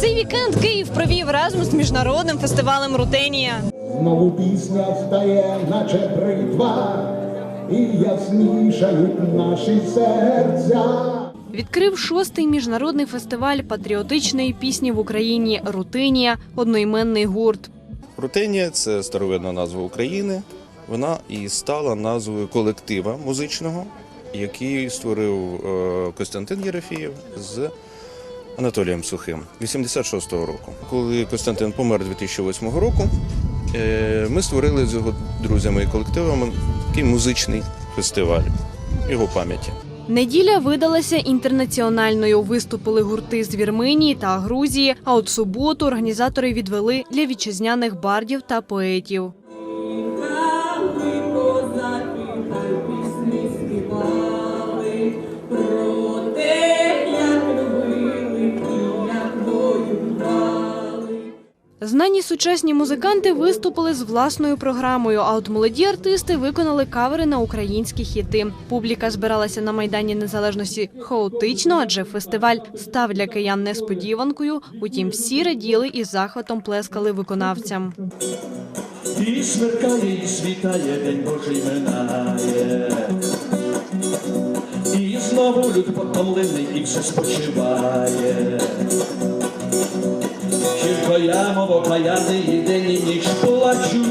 Цей вікенд Київ провів разом з міжнародним фестивалем Рутенія. Знову пісня встає, наче бритва, і яснішають наші серця. Відкрив шостий міжнародний фестиваль патріотичної пісні в Україні Рутинія, одноіменний гурт. Рутенія це старовинна назва України. Вона і стала назвою колектива музичного, який створив е, Костянтин Єрофієв з Анатолієм Сухим 86-го року. Коли Костянтин помер 2008 року, е, ми створили з його друзями і колективами такий музичний фестиваль його пам'яті. Неділя видалася інтернаціональною. Виступили гурти з Вірменії та Грузії. А от суботу організатори відвели для вітчизняних бардів та поетів. Знані сучасні музиканти виступили з власною програмою. А от молоді артисти виконали кавери на українські хіти. Публіка збиралася на майдані незалежності хаотично, адже фестиваль став для киян несподіванкою. Утім, всі раділи і захватом плескали виконавцям. І смеркає, і світає, день Божий минає. І знову люд потомлений і все спочиває. Мов окаяний, і день і ніч плачу.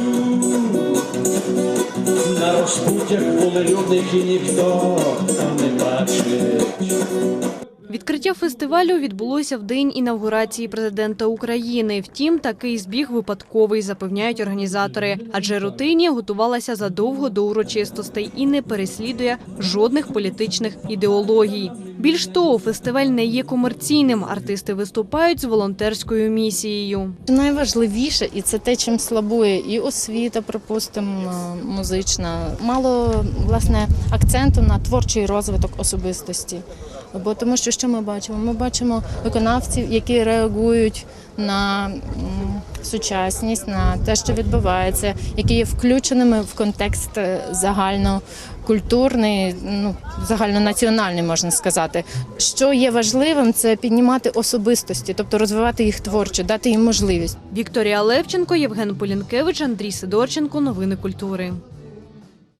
На розпуттях волелюбних і ніхто не бачить. Відкриття фестивалю відбулося в день інавгурації президента України. Втім, такий збіг випадковий, запевняють організатори. Адже рутинія готувалася задовго до урочистостей і не переслідує жодних політичних ідеологій. Більш того, фестиваль не є комерційним. Артисти виступають з волонтерською місією. Найважливіше, і це те, чим слабує і освіта, припустимо, музична. Мало власне акценту на творчий розвиток особистості. Бо тому, що що ми бачимо? Ми бачимо виконавців, які реагують на сучасність, на те, що відбувається, які є включеними в контекст е, загальнокультурний, ну загальнонаціональний, можна сказати. Що є важливим, це піднімати особистості, тобто розвивати їх творчо, дати їм можливість. Вікторія Левченко, Євген Полінкевич, Андрій Сидорченко. Новини культури.